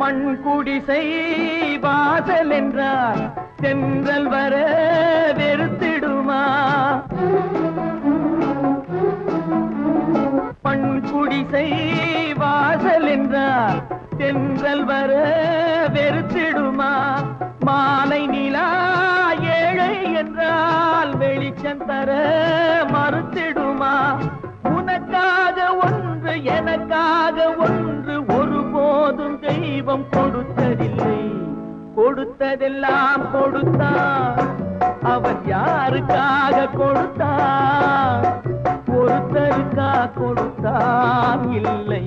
மண் குடிசை வாசல் என்றால் தென்றல் வர வெறுத்திடுமா? மண் குடிசை வாசல் என்றால் தென்றல் வர வெறுத்திடுமா? மாலை நிலா ஏழை என்றால் வெளிச்சம் தர மறுத்திடுமா? உனக்காக ஒன்று எனக்காக தெய்வம் கொடுத்ததில்லை. கொடுத்ததெல்லாம் கொடுத்தா அவன் யாருக்காக கொடுத்தா ஒருத்தருக்கா கொடுத்தான் இல்லை.